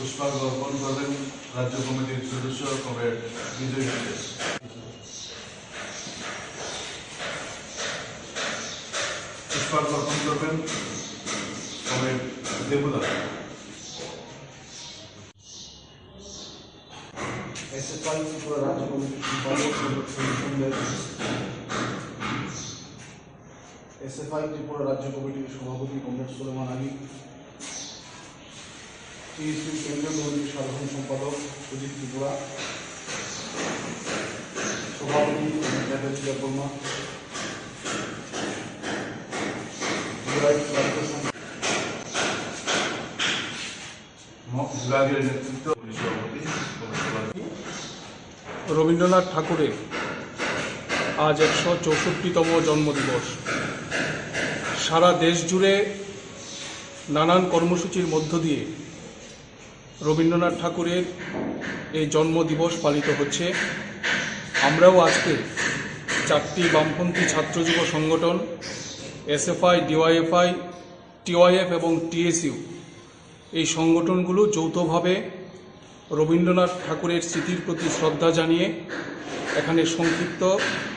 পুষ্পাঙ্গ অর্পণ করবেন রাজ্য কমিটির সদস্য কমরেড বিজয় বিশ্বাস পুষ্পাঙ্গ অর্পণ করবেন কমরেড দেবুদা? এসএফআই ত্রিপুরা রাজ্য কমিটির সম্পাদক এসএফআই ত্রিপুরা রাজ্য কমিটির সভাপতি কমরেড সুলেমান আলী টিএসপি কেন্দ্রীয় কমিটির সাধারণ সম্পাদক সুজিত ত্রিপুরা সভাপতি নেতাজি বর্মা রবীন্দ্রনাথ ঠাকুরের আজ একশো চৌষট্টিতম জন্মদিবস। সারা দেশ জুড়ে নানান কর্মসূচির মধ্য দিয়ে রবীন্দ্রনাথ ঠাকুরের এই জন্মদিবস পালিত হচ্ছে। আমরাও আজকে চারটি বামপন্থী ছাত্র যুব সংগঠন, এসএফআই, ডিওয়াইএফআই, টিওয়াইএফ এবং টিএসইউ এই সংগঠনগুলো যৌথভাবে রবীন্দ্রনাথ ঠাকুরের স্মৃতির প্রতি শ্রদ্ধা জানিয়ে এখানে সংক্ষিপ্ত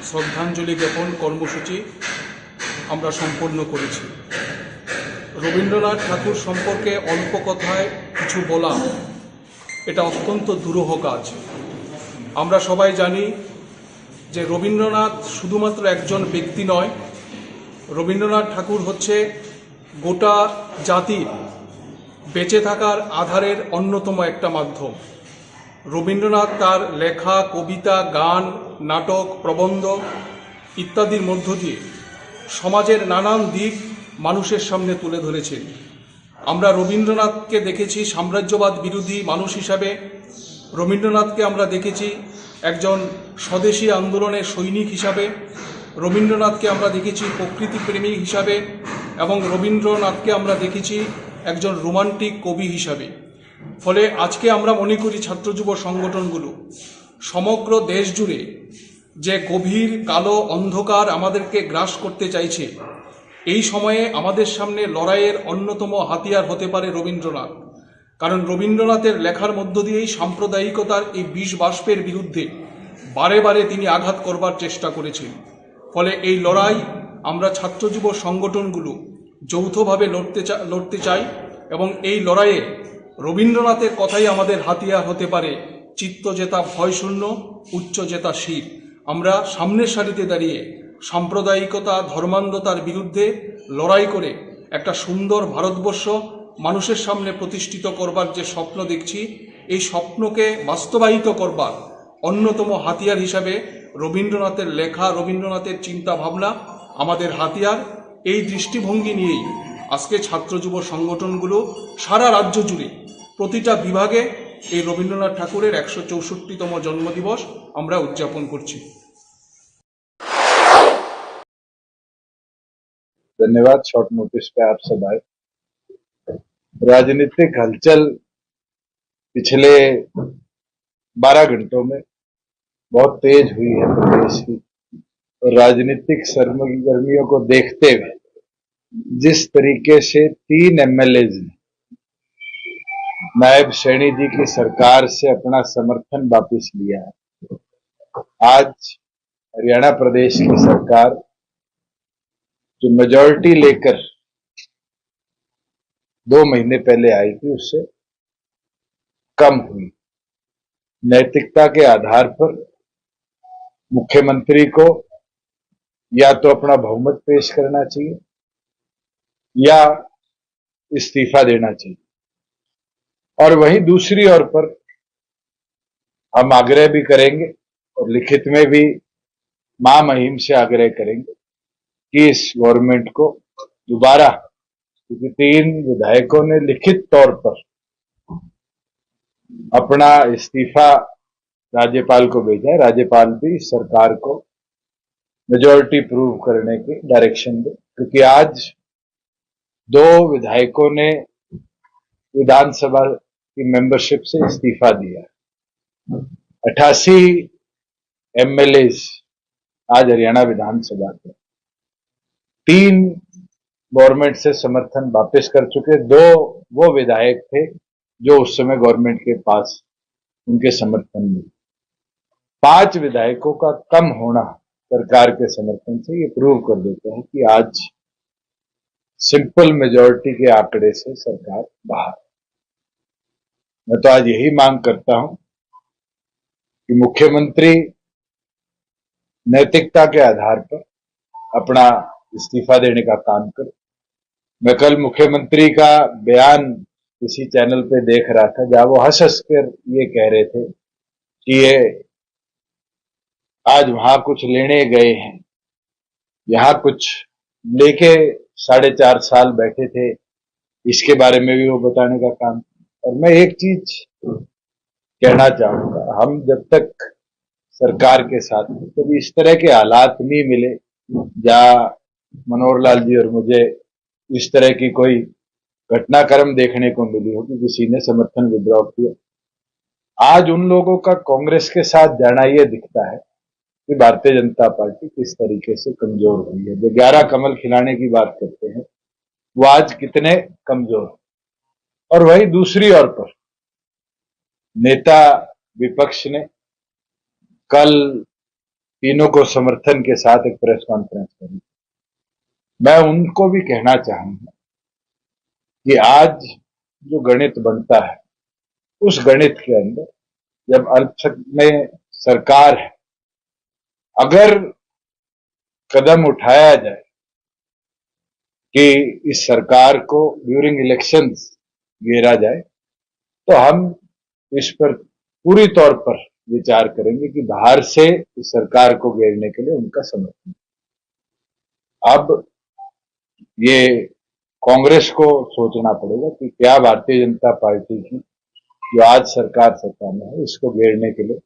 শ্রদ্ধাঞ্জলি জ্ঞাপন কর্মসূচি আমরা সম্পন্ন করেছি। রবীন্দ্রনাথ ঠাকুর সম্পর্কে অল্প কথায় কিছু বলা এটা অত্যন্ত দুরূহ কাজ। আমরা সবাই জানি যে রবীন্দ্রনাথ শুধুমাত্র একজন ব্যক্তি নয়, রবীন্দ্রনাথ ঠাকুর হচ্ছে গোটা জাতির বেঁচে থাকার আধারের অন্যতম একটা মাধ্যম। রবীন্দ্রনাথ তার লেখা, কবিতা, গান, নাটক, প্রবন্ধ ইত্যাদির মধ্য দিয়ে সমাজের নানান দিক মানুষের সামনে তুলে ধরেছেন আমরা রবীন্দ্রনাথকে দেখেছি সাম্রাজ্যবাদ বিরোধী মানুষ হিসাবে। রবীন্দ্রনাথকে আমরা দেখেছি একজন স্বদেশী আন্দোলনের সৈনিক হিসাবে। রবীন্দ্রনাথকে আমরা দেখেছি প্রকৃতিপ্রেমী হিসাবে এবং রবীন্দ্রনাথকে আমরা দেখেছি একজন রোমান্টিক কবি হিসাবে। ফলে আজকে আমরা মনে করি ছাত্র যুব সংগঠনগুলো, সমগ্র দেশ জুড়ে যে গভীর কালো অন্ধকার আমাদেরকে গ্রাস করতে চাইছে এই সময়ে আমাদের সামনে লড়াইয়ের অন্যতম হাতিয়ার হতে পারে রবীন্দ্রনাথ। কারণ রবীন্দ্রনাথের লেখার মধ্য দিয়েই সাম্প্রদায়িকতার এই বিষ বাষ্পের বিরুদ্ধে বারে বারে তিনি আঘাত করবার চেষ্টা করেছেন। ফলে এই লড়াই আমরা ছাত্র যুব সংগঠনগুলো যৌথভাবে লড়তে চা, লড়তে চাই এবং এই লড়াইয়ে রবীন্দ্রনাথের কথাই আমাদের হাতিয়ার হতে পারে চিত্ত জেতা ভয়শূন্য উচ্চ জেতা শির আমরা সামনের সারিতে দাঁড়িয়ে সাম্প্রদায়িকতা, ধর্মান্ধতার বিরুদ্ধে লড়াই করে একটা সুন্দর ভারতবর্ষ মানুষের সামনে প্রতিষ্ঠিত করবার যে স্বপ্ন দেখছি, এই স্বপ্নকে বাস্তবায়িত করবার অন্যতম হাতিয়ার হিসাবে রবীন্দ্রনাথের লেখা, রবীন্দ্রনাথের চিন্তা ভাবনা আমাদের হাতিয়ার। এই দৃষ্টিভঙ্গি নিয়েই আজকে ছাত্র যুব সংগঠনগুলো সারা রাজ্য জুড়ে প্রতিটা বিভাগে এই রবীন্দ্রনাথ ঠাকুরের একশো চৌষট্টিতম জন্মদিবস আমরা উদযাপন করছি। धन्यवाद शॉर्ट नोटिस पे आप सब आए। राजनीतिक हलचल पिछले 12 घंटों में बहुत तेज हुई है प्रदेश की और राजनीतिक सरगर्मियों को देखते हुए जिस तरीके से तीन एमएलए ने नायब सैनी जी की सरकार से अपना समर्थन वापस लिया है। आज हरियाणा प्रदेश की सरकार जो मेजोरिटी लेकर दो महीने पहले आई थी, उससे कम हुई। नैतिकता के आधार पर मुख्यमंत्री को या तो अपना बहुमत पेश करना चाहिए या इस्तीफा देना चाहिए। और वहीं दूसरी ओर पर हम आग्रह भी करेंगे और लिखित में भी माँ महिम से आग्रह करेंगे कि इस गवर्नमेंट को दोबारा, क्योंकि तीन विधायकों ने लिखित तौर पर अपना इस्तीफा राज्यपाल को भेजा है। राज्यपाल भी सरकार को मेजोरिटी प्रूव करने की डायरेक्शन दे। क्योंकि आज दो विधायकों ने विधानसभा की मेंबरशिप से इस्तीफा दिया अठासी एमएलए आज हरियाणा विधानसभा के तीन गवर्नमेंट से समर्थन वापस कर चुके। दो वो विधायक थे जो उस समय गवर्नमेंट के पास उनके समर्थन में पाँच विधायकों का कम होना सरकार के समर्थन से ये प्रूव कर देते हैं कि आज सिंपल मेजोरिटी के आंकड़े से सरकार बाहर मैं तो आज यही मांग करता हूँ कि मुख्यमंत्री नैतिकता के आधार पर अपना इस्तीफा देने का काम करे। मैं कल मुख्यमंत्री का बयान किसी चैनल पे देख रहा था, जहाँ वो हंस हंस कर ये कह रहे थे कि ये आज वहाँ कुछ लेने गए हैं। यहाँ कुछ लेके साढ़े चार साल बैठे थे, इसके बारे में भी वो बताने का काम। और मैं एक चीज़ कहना चाहूँगा, हम जब तक सरकार के साथ कभी इस तरह के हालात नहीं मिले, जहाँ मनोहर लाल जी और मुझे इस तरह की कोई घटनाक्रम देखने को मिली हो कि किसी ने समर्थन विद्रॉ किया। आज उन लोगों का कांग्रेस के साथ जाना यह दिखता है कि भारतीय जनता पार्टी किस तरीके से कमज़ोर हुई है। जो ग्यारह कमल खिलाने की बात करते हैं, वो आज कितने कमज़ोर और वही दूसरी ओर पर नेता विपक्ष ने कल तीनों को समर्थन के साथ एक प्रेस कॉन्फ्रेंस करी। मैं उनको भी कहना चाहूँगा कि आज जो गणित बनता है, उस गणित के अंदर जब अल्पसंख्यक में सरकार है, अगर कदम उठाया जाए कि इस सरकार को ड्यूरिंग इलेक्शंस घेरा जाए तो हम इस पर पूरी तौर पर विचार करेंगे कि बाहर से इस सरकार को घेरने के लिए उनका समर्थन। अब ये कांग्रेस को सोचना पड़ेगा कि क्या भारतीय जनता पार्टी की जो आज सरकार सत्ता में है इसको घेरने के लिए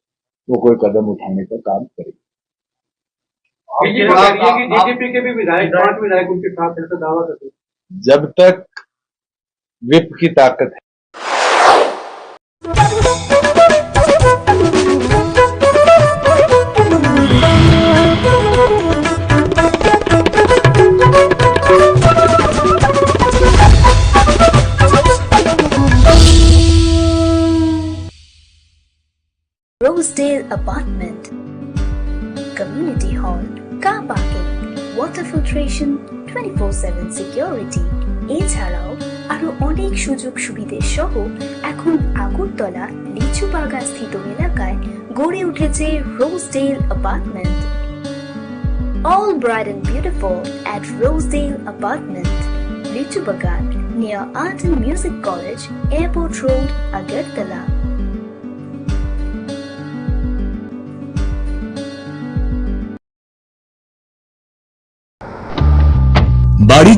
वो कोई कदम उठाने का काम करेगी। बीजेपी कि भी विधायक पाँच विधायक उनके साथ ऐसा दावा करते जब तक विप की ताकत है Apartment Community Hall Car Parking Water Filtration 24/7 Security এছাড়াও আরও অনেক সুযোগ সুবিধে সহ এখন আগরতলা লিচু বাগা স্থিত এলাকায় গড়ে উঠেছে Rosedale apartment All bright and beautiful at Rosedale Apartment লিচু বাগান near Art and Music College Airport Road